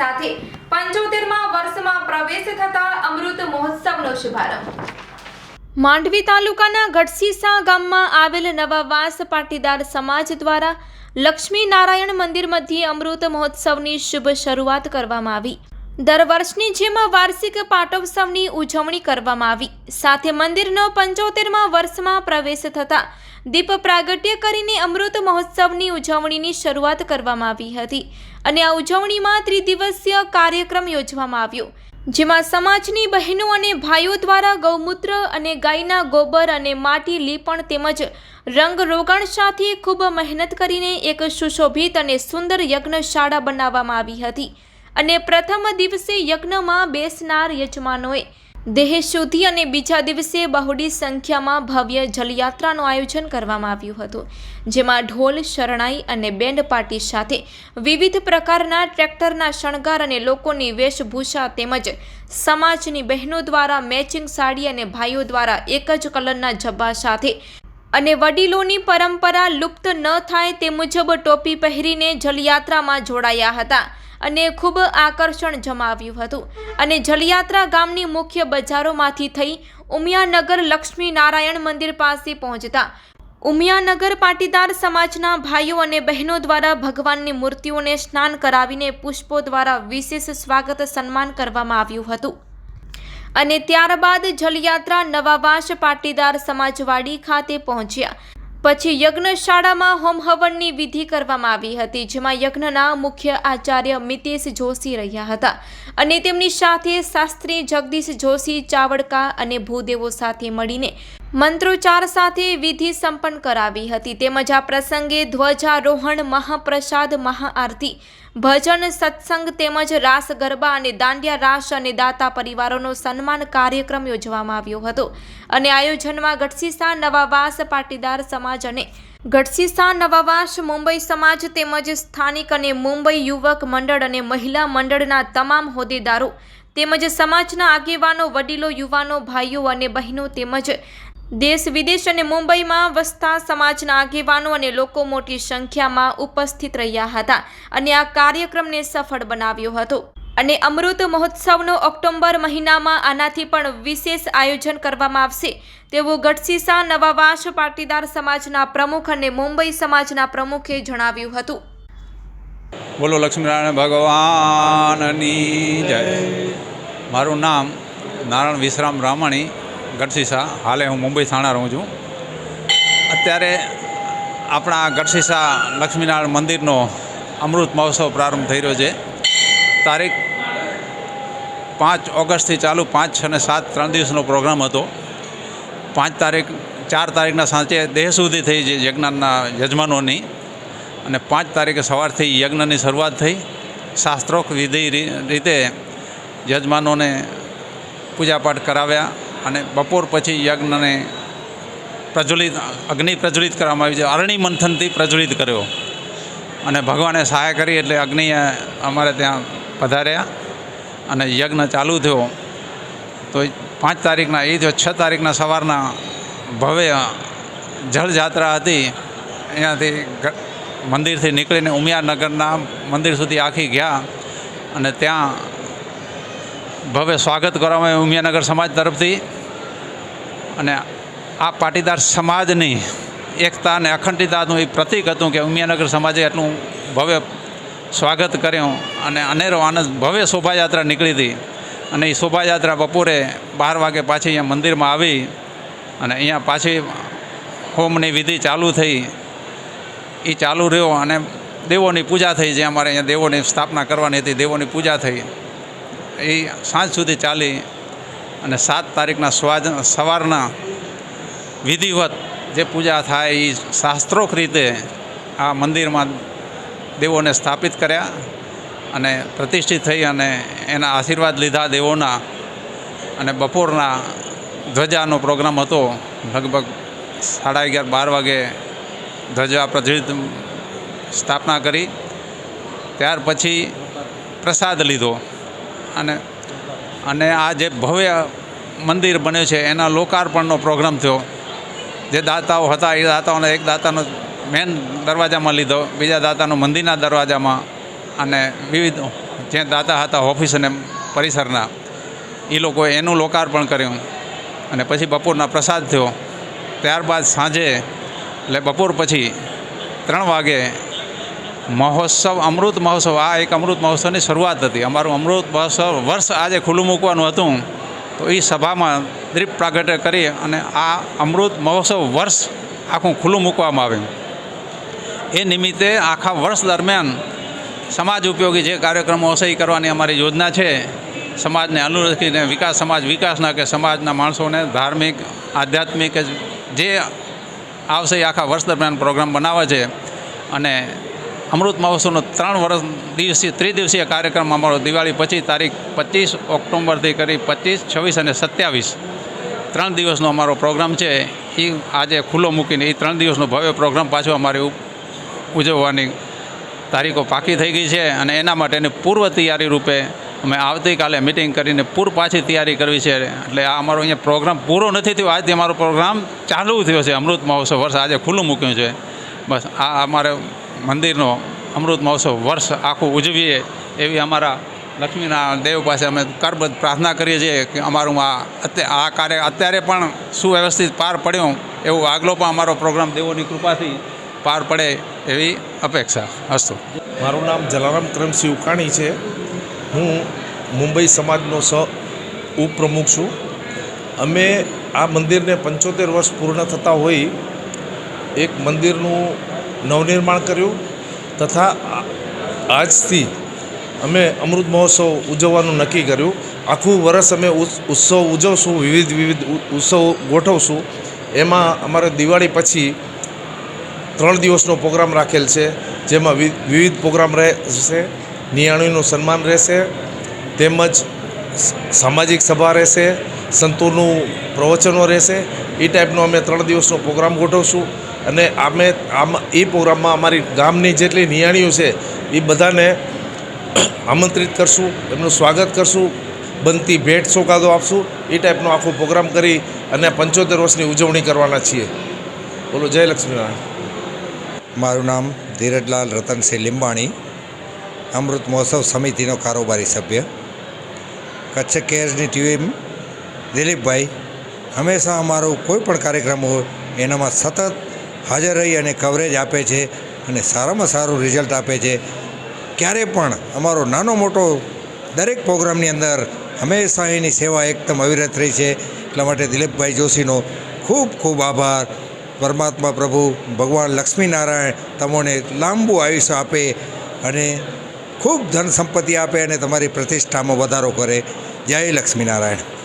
સાથે પંચોતેરમાં વર્ષમાં પ્રવેશ થતા અમૃત મહોત્સવનો શુભારંભ. માંડવી તાલુકાના ગઢસીસા ગામમાં આવેલ નવા વાસ પાટીદાર સમાજ દ્વારા લક્ષ્મી નારાયણ મંદિર મધ્યે અમૃત મહોત્સવની શુભ શરૂઆત કરવામાં આવી. દર વર્ષની જેમ વાર્ષિક પાટોત્સવની ઉજવણી કરવામાં આવી. સાથે મંદિરનો પંચોતેરમાં વર્ષમાં પ્રવેશ થતા દીપ પ્રાગટ્ય કરીને અમૃત મહોત્સવની ઉજવણીની શરૂઆત કરવામાં આવી હતી અને આ ઉજવણીમાં ત્રિદિવસીય કાર્યક્રમ યોજવામાં આવ્યો. જેમાં સમાજની બહેનો અને ભાઈઓ દ્વારા ગૌમૂત્ર અને ગાયના ગોબર અને માટી લીપણ તેમજ રંગ રોગાણ સાથે ખૂબ મહેનત કરીને એક સુશોભિત અને સુંદર યજ્ઞશાળા બનાવવામાં આવી હતી. અને પ્રથમ દિવસે યજ્ઞમાં બેસનાર યજમાનોએ દેહ શુદ્ધિ અને બીજા દિવસે બહોળી સંખ્યામાં ભવ્ય જલયાત્રાનું આયોજન કરવામાં આવ્યું હતું, જેમાં ઢોલ, શરણાઈ અને બેન્ડ પાર્ટી સાથે વિવિધ પ્રકારના ટ્રેક્ટરના શણગાર અને લોકોની વેશભૂષા તેમજ સમાજની બહેનો દ્વારા મેચિંગ સાડી અને ભાઈઓ દ્વારા એક જ કલરના જબ્બા સાથે અને વડીલોની પરંપરા લુપ્ત ન થાય તે મુજબ ટોપી પહેરીને જલયાત્રામાં જોડાયા હતા. અને ખૂબ આકર્ષણ જમાવ્યું હતું. અને જલયાત્રા ગામની મુખ્ય બજારોમાંથી થઈ ઉમિયાનગર લક્ષ્મી નારાયણ મંદિર પાસે પહોંચતા, ઉમિયાનગર પાટીદાર સમાજના ભાઈઓ અને બહેનો દ્વારા ભગવાનની મૂર્તિઓને સ્નાન કરાવીને પુષ્પો દ્વારા વિશેષ સ્વાગત સન્માન કરવામાં આવ્યું હતું. અને ત્યારબાદ જલયાત્રા નવાવાસ પાટીદાર સમાજવાડી ખાતે પહોંચ્યા. પછી યજ્ઞશાળામાં હોમહવનની વિધિ કરવામાં આવી હતી, જેમાં યજ્ઞના મુખ્ય આચાર્ય મિતેશ જોશી રહ્યા હતા અને તેમની સાથે શાસ્ત્રી જગદીશ જોશી, ચાવડકા અને ભૂદેવો સાથે મળીને મંત્રોચ્ચાર સાથે વિધિ સંપન્ન કરાવી હતી. તેમજ આ પ્રસંગે ધ્વજારોહણ, મહાપ્રસાદ, મહાઆરતી, ભજન, સત્સંગ તેમજ રાસ, ગરબા અને દાંડિયા રાસ અને દાતા પરિવારોનો સન્માન કાર્યક્રમ યોજવામાં આવ્યો હતો. અને આયોજનમાં ગઢસીસા નવાવાસ પાટીદાર સમાજ અને ગઢસીસા નવાવાસ મુંબઈ સમાજ તેમજ સ્થાનિક અને મુંબઈ યુવક મંડળ અને મહિલા મંડળના તમામ હોદ્દેદારો તેમજ સમાજના આગેવાનો, વડીલો, યુવાનો, ભાઈઓ અને બહેનો તેમજ દેશ, વિદેશ અને મુંબઈમાં વસતા સમાજના આગેવાનો અને લોકો મોટી સંખ્યામાં ઉપસ્થિત રહ્યા હતા અને આ કાર્યક્રમને સફળ બનાવ્યો હતો. અને અમૃત મહોત્સવનો ઓક્ટોબર મહિનામાં આનાથી પણ વિશેષ આયોજન કરવામાં આવશે. તેવું ગઢસીસા નવાવાસ પાટીદાર સમાજના પ્રમુખ અને મુંબઈ સમાજના પ્રમુખે જણાવ્યું હતું. બોલો લક્ષ્મીનારાયણ ભગવાનની જય. મારું નામ નારાયણ વિશ્રામ રામાણી ગઢસીસા હાલે હું મુંબઈ થાણા રહું છું. અત્યારે આપણા ગઢસીસા લક્ષ્મીનારાયણ મંદિરનો અમૃત મહોત્સવ પ્રારંભ થઈ રહ્યો છે. તારીખ પાંચ ઓગસ્ટથી ચાલુ, પાંચ અને સાત ત્રણ દિવસનો પ્રોગ્રામ હતો. પાંચ તારીખ, ચાર તારીખના સાંજે દેહ સુધી થઈ છે યજ્ઞના યજમાનોની અને પાંચ તારીખે સવારથી યજ્ઞની શરૂઆત થઈ. શાસ્ત્રોક્ત વિધિ રીતે યજમાનોને પૂજાપાઠ કરાવ્યા. અને બપોર પછી યજ્ઞને પ્રજ્વલિત, અગ્નિ પ્રજ્વલિત કરવામાં આવી છે. અરણી મંથનથી પ્રજ્વલિત કર્યો. અને ભગવાને સહાય કરી એટલે અગ્નિએ અમારે ત્યાં પધાર્યા અને યજ્ઞ ચાલુ થયો. તો પાંચ તારીખના, એ જો છ તારીખના સવારના ભવ્ય જળજાત્રા હતી. અહીંયાથી મંદિરથી નીકળીને ઉમિયાનગરના મંદિર સુધી આખી ગયા. અને ત્યાં ભવ્ય સ્વાગત કરવામાં આવ્યું ઉમિયાનગર સમાજ તરફથી. અને આ પાટીદાર સમાજની એકતા અને અખંડિતતાનું એ પ્રતીક હતું કે ઉમિયાનગર સમાજે એટલું ભવ્ય સ્વાગત કર્યું અને અનેરો આનંદ, ભવ્ય શોભાયાત્રા નીકળી હતી. અને એ શોભાયાત્રા બપોરે બાર વાગે પાછી અહીંયા મંદિરમાં આવી અને અહીંયા પાછી હોમની વિધિ ચાલુ થઈ. એ ચાલુ રહ્યો અને દેવોની પૂજા થઈ, જે અમારે અહીંયા દેવોની સ્થાપના કરવાની હતી, દેવોની પૂજા થઈ. એ સાંજ સુધી ચાલી અને સાત તારીખના સ્વાજ, સવારના વિધિવત જે પૂજા થાય એ શાસ્ત્રોક રીતે આ મંદિરમાં દેવોને સ્થાપિત કર્યા અને પ્રતિષ્ઠિત થઈ અને એના આશીર્વાદ લીધા દેવોના અને બપોરના ધ્વજાનો પ્રોગ્રામ હતો. લગભગ સાડા અગિયાર, બાર વાગે ધ્વજા પ્રજ્વલિત સ્થાપના કરી. ત્યાર પછી પ્રસાદ લીધો. અને અને આ જે ભવ્ય મંદિર બન્યું છે, એના લોકાર્પણનો પ્રોગ્રામ થયો. જે દાતાઓ હતા, એ દાતાઓને એક દાતાનો મેન દરવાજામાં લીધો, બીજા દાતાનો મંદિરના દરવાજામાં, અને વિવિધ જે દાતા હતા, ઓફિસ અને પરિસરના, એ લોકોએ એનું લોકાર્પણ કર્યું. અને પછી બપોરના પ્રસાદ થયો. ત્યારબાદ સાંજે, એટલે બપોર પછી ત્રણ વાગે મહોત્સવ, અમૃત મહોત્સવ, આ એક અમૃત મહોત્સવની શરૂઆત હતી. અમારું અમૃત મહોત્સવ વર્ષ આજે ખુલ્લું મૂકવાનું હતું. તો એ સભામાં દ્રીપ પ્રાગટ્ય કરી અને આ અમૃત મહોત્સવ વર્ષ આખું ખુલ્લું મૂકવામાં આવ્યું. એ નિમિત્તે આખા વર્ષ દરમિયાન સમાજ ઉપયોગી જે કાર્યક્રમો હશે એ કરવાની અમારી યોજના છે. સમાજને અનુલક્ષીને વિકાસ, સમાજ વિકાસના કે સમાજના માણસોને ધાર્મિક, આધ્યાત્મિક જે આવશે એ આખા વર્ષ દરમિયાન પ્રોગ્રામ બનાવે છે. અને અમૃત મહોત્સવનો ત્રણ વર્ષ દિવસીય ત્રિદિવસીય કાર્યક્રમ અમારો દિવાળી પછી તારીખ પચીસ ઓક્ટોબરથી કરી પચીસ, છવ્વીસ અને સત્યાવીસ. ત્રણ દિવસનો અમારો પ્રોગ્રામ છે. એ આજે ખુલ્લો મૂકીને એ ત્રણ દિવસનો ભવ્ય પ્રોગ્રામ પાછો અમારી ઉજવવાની તારીખો પાકી થઈ ગઈ છે અને એના માટેની પૂર્વ તૈયારી રૂપે અમે આવતીકાલે મિટિંગ કરીને પૂર પાછી તૈયારી કરવી છે. એટલે આ અમારો અહીંયા પ્રોગ્રામ પૂરો નથી થયો. આજથી અમારો પ્રોગ્રામ ચાલુ થયો છે. અમૃત મહોત્સવ વર્ષ આજે ખુલ્લું મૂક્યું છે. બસ આ અમારે મંદિરનો અમૃત મહોત્સવ વર્ષ આખું ઉજવીએ એવી અમારા લક્ષ્મીના દેવ પાસે અમે કરબદ્ધ પ્રાર્થના કરીએ છીએ કે અમારું આ અત્યારે આ કાર્ય અત્યારે પણ સુવ્યવસ્થિત પાર પડ્યું એવું આગલો પણ અમારો પ્રોગ્રામ દેવોની કૃપાથી પાર પડે એવી અપેક્ષા અસ્તુ. મારું નામ જલારામ કરમસિંહ ઉકાણી છે. હું મુંબઈ સમાજનો સ, ઉપપ્રમુખ છું. અમે આ મંદિરને પંચોતેર વર્ષ પૂર્ણ થતાં હોઈ એક મંદિરનું નવનિર્માણ કર્યું તથા આજથી અમે અમૃત મહોત્સવ ઉજવવાનું નક્કી કર્યું. આખું વર્ષ અમે ઉત્સવ ઉજવશું, વિવિધ વિવિધ ઉત્સવ ગોઠવશું. એમાં અમારે દિવાળી પછી ત્રણ દિવસનો પ્રોગ્રામ રાખેલ છે, જેમાં વિવિધ પ્રોગ્રામ રહેશે નિયાણીનું સન્માન રહેશે, તેમજ સામાજિક સભા રહેશે, સંતોનું પ્રવચનો રહેશે. એ ટાઈપનો અમે ત્રણ દિવસનો પ્રોગ્રામ ગોઠવશું. અને અમે આમાં એ પ્રોગ્રામમાં અમારી ગામની જેટલી નિયાણીઓ છે, એ બધાને આમંત્રિત કરશું, એમનું સ્વાગત કરશું, બનતી ભેટ સોગાદો આપશું, એ ટાઈપનો આખો પ્રોગ્રામ કરી અને પંચોતેર વર્ષની ઉજવણી કરવાના છીએ. બોલો, જય લક્ષ્મીનારાયણ. મારું નામ ધીરજલાલ રતનસિંહ લીંબાણી, અમૃત મહોત્સવ સમિતિનો કારોબારી સભ્ય. કચ્છ કેર્સની ટીમ દિલીપભાઈ, હંમેશા અમારો કોઈ પણ કાર્યક્રમ હોય, એનામાં સતત હાજર રહી અને કવરેજ આપે છે અને સારામાં સારું રિઝલ્ટ આપે છે. ક્યારે પણ અમારો નાનો મોટો દરેક પ્રોગ્રામની અંદર હંમેશા એની સેવા એકદમ અવિરત રહી છે. એટલા માટે દિલીપભાઈ જોશીનો ખૂબ ખૂબ આભાર. પરમાત્મા પ્રભુ, ભગવાન લક્ષ્મીનારાયણ તમને લાંબુ આયુષ્ય આપે અને ખૂબ ધન સંપત્તિ આપે અને તમારી પ્રતિષ્ઠામાં વધારો કરે. જય લક્ષ્મીનારાયણ.